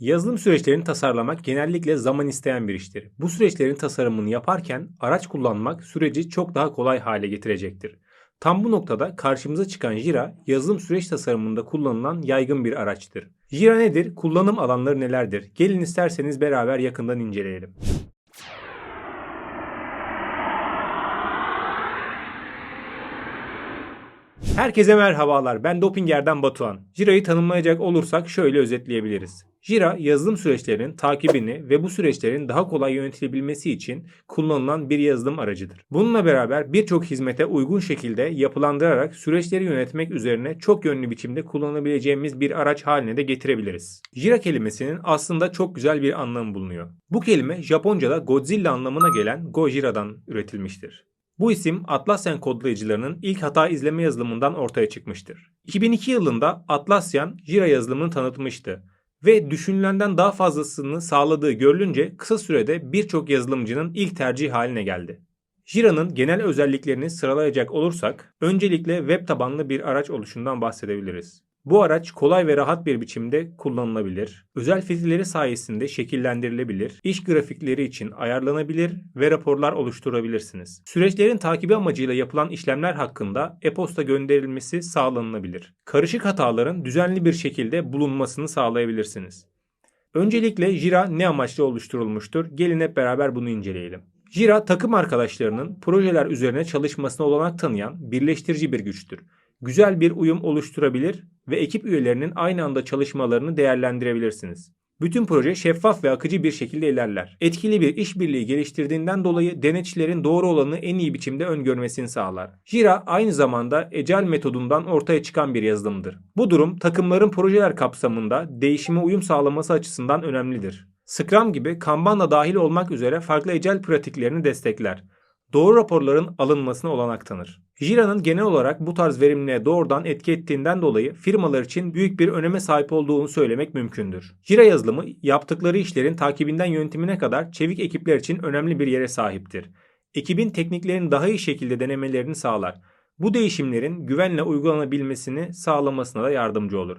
Yazılım süreçlerini tasarlamak genellikle zaman isteyen bir iştir. Bu süreçlerin tasarımını yaparken araç kullanmak süreci çok daha kolay hale getirecektir. Tam bu noktada karşımıza çıkan Jira, yazılım süreç tasarımında kullanılan yaygın bir araçtır. Jira nedir? Kullanım alanları nelerdir? Gelin isterseniz beraber yakından inceleyelim. Herkese merhabalar. Ben Dopinger'den Batuhan. Jira'yı tanımlayacak olursak şöyle özetleyebiliriz. Jira, yazılım süreçlerinin takibini ve bu süreçlerin daha kolay yönetilebilmesi için kullanılan bir yazılım aracıdır. Bununla beraber birçok hizmete uygun şekilde yapılandırarak süreçleri yönetmek üzerine çok yönlü biçimde kullanabileceğimiz bir araç haline de getirebiliriz. Jira kelimesinin aslında çok güzel bir anlamı bulunuyor. Bu kelime Japonca'da Godzilla anlamına gelen Gojira'dan üretilmiştir. Bu isim Atlassian kodlayıcılarının ilk hata izleme yazılımından ortaya çıkmıştır. 2002 yılında Atlassian Jira yazılımını tanıtmıştı ve düşünülenden daha fazlasını sağladığı görülünce kısa sürede birçok yazılımcının ilk tercih haline geldi. Jira'nın genel özelliklerini sıralayacak olursak öncelikle web tabanlı bir araç oluşundan bahsedebiliriz. Bu araç kolay ve rahat bir biçimde kullanılabilir. Özel filtreleri sayesinde şekillendirilebilir, iş grafikleri için ayarlanabilir ve raporlar oluşturabilirsiniz. Süreçlerin takibi amacıyla yapılan işlemler hakkında e-posta gönderilmesi sağlanılabilir. Karışık hataların düzenli bir şekilde bulunmasını sağlayabilirsiniz. Öncelikle Jira ne amaçla oluşturulmuştur? Gelin hep beraber bunu inceleyelim. Jira takım arkadaşlarının projeler üzerine çalışmasına olanak tanıyan birleştirici bir güçtür. Güzel bir uyum oluşturabilir ve ekip üyelerinin aynı anda çalışmalarını değerlendirebilirsiniz. Bütün proje şeffaf ve akıcı bir şekilde ilerler. Etkili bir işbirliği geliştirdiğinden dolayı denetçilerin doğru olanı en iyi biçimde öngörmesini sağlar. Jira aynı zamanda Agile metodundan ortaya çıkan bir yazılımdır. Bu durum takımların projeler kapsamında değişime uyum sağlaması açısından önemlidir. Scrum gibi Kanban da dahil olmak üzere farklı Agile pratiklerini destekler doğru raporların alınmasına olanak tanır. Jira'nın genel olarak bu tarz verimliliğe doğrudan etki ettiğinden dolayı firmalar için büyük bir öneme sahip olduğunu söylemek mümkündür. Jira yazılımı yaptıkları işlerin takibinden yönetimine kadar çevik ekipler için önemli bir yere sahiptir. Ekibin tekniklerini daha iyi şekilde denemelerini sağlar. Bu değişimlerin güvenle uygulanabilmesini sağlamasına da yardımcı olur.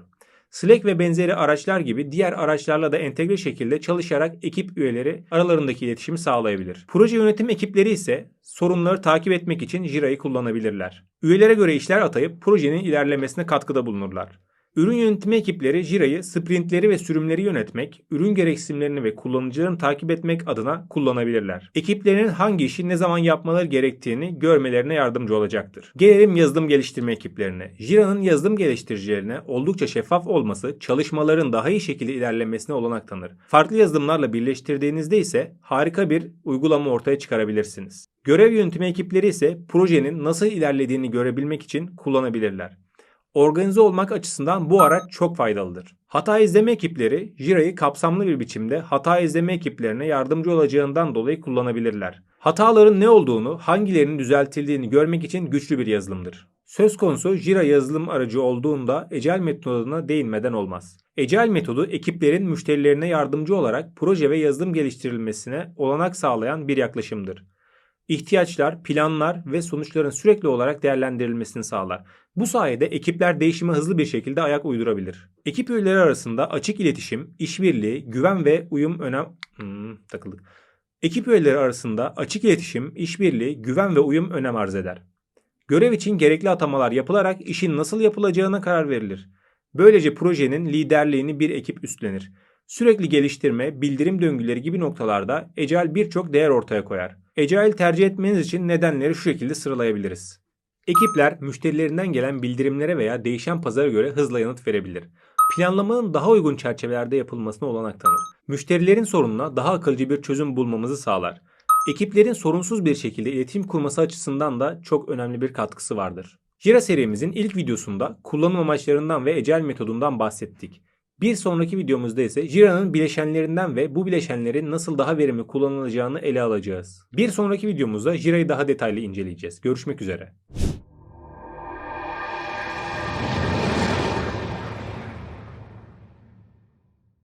Slack ve benzeri araçlar gibi diğer araçlarla da entegre şekilde çalışarak ekip üyeleri aralarındaki iletişimi sağlayabilir. Proje yönetim ekipleri ise sorunları takip etmek için Jira'yı kullanabilirler. Üyelere göre işler atayıp projenin ilerlemesine katkıda bulunurlar. Ürün yönetimi ekipleri Jira'yı sprintleri ve sürümleri yönetmek, ürün gereksinimlerini ve kullanıcılarını takip etmek adına kullanabilirler. Ekiplerinin hangi işi ne zaman yapmaları gerektiğini görmelerine yardımcı olacaktır. Gelelim yazılım geliştirme ekiplerine. Jira'nın yazılım geliştiricilerine oldukça şeffaf olması çalışmaların daha iyi şekilde ilerlemesine olanak tanır. Farklı yazılımlarla birleştirdiğinizde ise harika bir uygulama ortaya çıkarabilirsiniz. Görev yönetimi ekipleri ise projenin nasıl ilerlediğini görebilmek için kullanabilirler. Organize olmak açısından bu araç çok faydalıdır. Hata izleme ekipleri Jira'yı kapsamlı bir biçimde hata izleme ekiplerine yardımcı olacağından dolayı kullanabilirler. Hataların ne olduğunu, hangilerinin düzeltildiğini görmek için güçlü bir yazılımdır. Söz konusu Jira yazılım aracı olduğunda Agile metoduna değinmeden olmaz. Agile metodu ekiplerin müşterilerine yardımcı olarak proje ve yazılım geliştirilmesine olanak sağlayan bir yaklaşımdır ihtiyaçlar, planlar ve sonuçların sürekli olarak değerlendirilmesini sağlar. Bu sayede ekipler değişime hızlı bir şekilde ayak uydurabilir. Ekip üyeleri arasında açık iletişim, işbirliği, güven ve uyum önem... Hmm, takıldık. Ekip üyeleri arasında açık iletişim, işbirliği, güven ve uyum önem arz eder. Görev için gerekli atamalar yapılarak işin nasıl yapılacağına karar verilir. Böylece projenin liderliğini bir ekip üstlenir. Sürekli geliştirme, bildirim döngüleri gibi noktalarda Agile birçok değer ortaya koyar. Agile tercih etmeniz için nedenleri şu şekilde sıralayabiliriz. Ekipler müşterilerinden gelen bildirimlere veya değişen pazara göre hızla yanıt verebilir. Planlamanın daha uygun çerçevelerde yapılmasına olanak tanır. Müşterilerin sorununa daha akılcı bir çözüm bulmamızı sağlar. Ekiplerin sorunsuz bir şekilde iletişim kurması açısından da çok önemli bir katkısı vardır. Jira serimizin ilk videosunda kullanım amaçlarından ve Agile metodundan bahsettik. Bir sonraki videomuzda ise Jira'nın bileşenlerinden ve bu bileşenlerin nasıl daha verimli kullanılacağını ele alacağız. Bir sonraki videomuzda Jira'yı daha detaylı inceleyeceğiz. Görüşmek üzere.